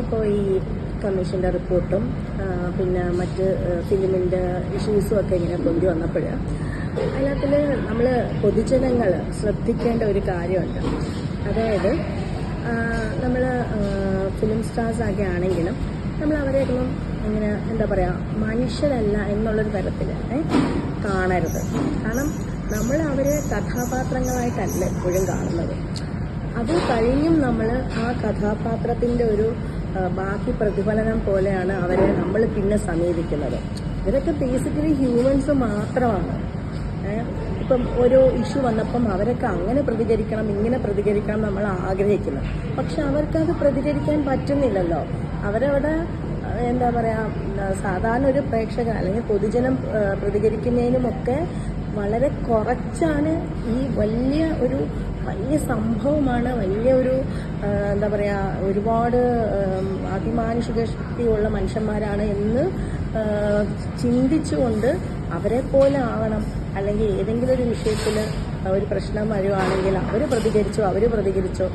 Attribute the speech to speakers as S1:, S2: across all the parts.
S1: ഇപ്പോൾ ഈ കമ്മീഷന്റെ റിപ്പോർട്ടും പിന്നെ മറ്റ് ഫിലിമിന്റെ ഇഷ്യൂസും ഒക്കെ ഇങ്ങനെ കൊണ്ടുവന്നപ്പോൾ അതിനകത്തിൽ നമ്മൾ പൊതുജനങ്ങൾ ശ്രദ്ധിക്കേണ്ട ഒരു കാര്യമുണ്ട്. അതായത് നമ്മൾ ഫിലിം സ്റ്റാർസ് ഒക്കെ ആണെങ്കിലും നമ്മൾ അവരെയൊന്നും ഇങ്ങനെ എന്താ പറയുക മനുഷ്യരല്ല എന്നുള്ളൊരു തരത്തിൽ കാണരുത്. കാരണം നമ്മൾ അവരെ കഥാപാത്രങ്ങളായിട്ടല്ല എപ്പോഴും കാണുന്നത്. അത് കഴിഞ്ഞും നമ്മൾ ആ കഥാപാത്രത്തിന്റെ ഒരു ബാക്കി പ്രതിഫലനം പോലെയാണ് അവരെ നമ്മൾ പിന്നെ സമീപിക്കുന്നത്. ഇവരൊക്കെ ബേസിക്കലി ഹ്യൂമൻസ് മാത്രമാണ്. ഇപ്പം ഒരു ഇഷ്യൂ വന്നപ്പം അവരൊക്കെ അങ്ങനെ പ്രതികരിക്കണം ഇങ്ങനെ പ്രതികരിക്കണം നമ്മൾ ആഗ്രഹിക്കുന്നു. പക്ഷെ അവർക്കത് പ്രതികരിക്കാൻ പറ്റുന്നില്ലല്ലോ. അവരവിടെ എന്താ പറയാ സാധാരണ ഒരു പ്രേക്ഷകൻ അല്ലെങ്കിൽ പൊതുജനം പ്രതികരിക്കുന്നതിനുമൊക്കെ വളരെ കുറച്ചാണ് ഈ വലിയ ഒരു വലിയ സംഭവമാണ് വലിയ ഒരു എന്താ പറയാ ഒരുപാട് അഭിമാനുഷിക ശക്തിയുള്ള മനുഷ്യന്മാരാണ് എന്ന് ചിന്തിച്ചുകൊണ്ട് അവരെ പോലെ ആവണം. അല്ലെങ്കിൽ ഏതെങ്കിലും ഒരു വിഷയത്തിൽ ഒരു പ്രശ്നം വരുവാണെങ്കിൽ അവർ പ്രതികരിച്ചോ അവർ പ്രതികരിച്ചോ.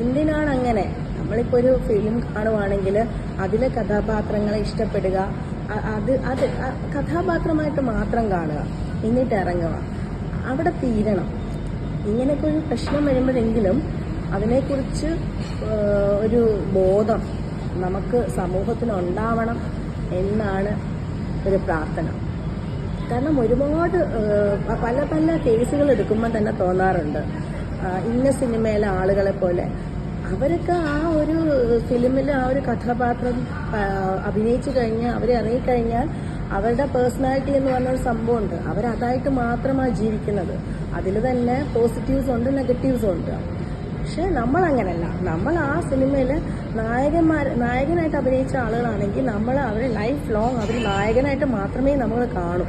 S1: എന്തിനാണ് അങ്ങനെ നമ്മളിപ്പോൾ ഒരു ഫിലിം കാണുവാണെങ്കിൽ അതിലെ കഥാപാത്രങ്ങളെ ഇഷ്ടപ്പെടുക. അത് അത് കഥാപാത്രമായിട്ട് മാത്രം കാണുക. എന്നിട്ട് ഇറങ്ങുക. അവിടെ തീരണം. ഇങ്ങനെയൊക്കെ ഒരു പ്രശ്നം വരുമ്പോഴെങ്കിലും അതിനെക്കുറിച്ച് ഒരു ബോധം നമുക്ക് സമൂഹത്തിന് ഉണ്ടാവണം എന്നാണ് ഒരു പ്രാർത്ഥന. കാരണം ഒരുപാട് പല പല കേസുകൾ എടുക്കുമ്പോൾ തന്നെ തോന്നാറുണ്ട്. ഇന്ന സിനിമയിലെ ആളുകളെ പോലെ. അവരൊക്കെ ആ ഒരു ഫിലിമിൽ ആ ഒരു കഥാപാത്രം അഭിനയിച്ചു കഴിഞ്ഞാൽ അവരെ ഇറങ്ങിക്കഴിഞ്ഞാൽ അവരുടെ പേഴ്സണാലിറ്റി എന്ന് പറഞ്ഞ ഒരു സംഭവമുണ്ട്. അവരതായിട്ട് മാത്രമാണ് ജീവിക്കുന്നത്. അതിൽ തന്നെ പോസിറ്റീവ്സ് ഉണ്ട് നെഗറ്റീവ്സും ഉണ്ട്. പക്ഷെ നമ്മൾ അങ്ങനല്ല നമ്മൾ ആ സിനിമയിൽ നായകന്മാർ നായകനായിട്ട് അഭിനയിച്ച ആളുകളാണെങ്കിൽ നമ്മൾ അവരെ ലൈഫ് ലോങ് അവർ നായകനായിട്ട് മാത്രമേ നമ്മൾ കാണൂ.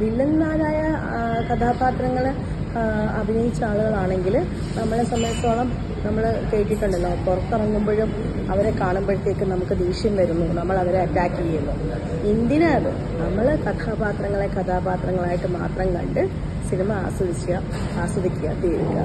S1: വില്ലന്മാരായ കഥാപാത്രങ്ങൾ അഭിനയിച്ച ആളുകളാണെങ്കിൽ നമ്മളെ സംബന്ധിച്ചോളം നമ്മൾ കേട്ടിട്ടുണ്ടല്ലോ. പുറത്തിറങ്ങുമ്പോഴും അവരെ കാണുമ്പോഴത്തേക്കും നമുക്ക് ദേഷ്യം വരുന്നു. നമ്മൾ അവരെ അറ്റാക്ക് ചെയ്യുന്നു. എന്തിനാണ് നമ്മൾ കഥാപാത്രങ്ങളെ കഥാപാത്രങ്ങളായിട്ട് മാത്രം കണ്ട് സിനിമ ആസ്വദിക്കുക ആസ്വദിക്കുക തീരുക.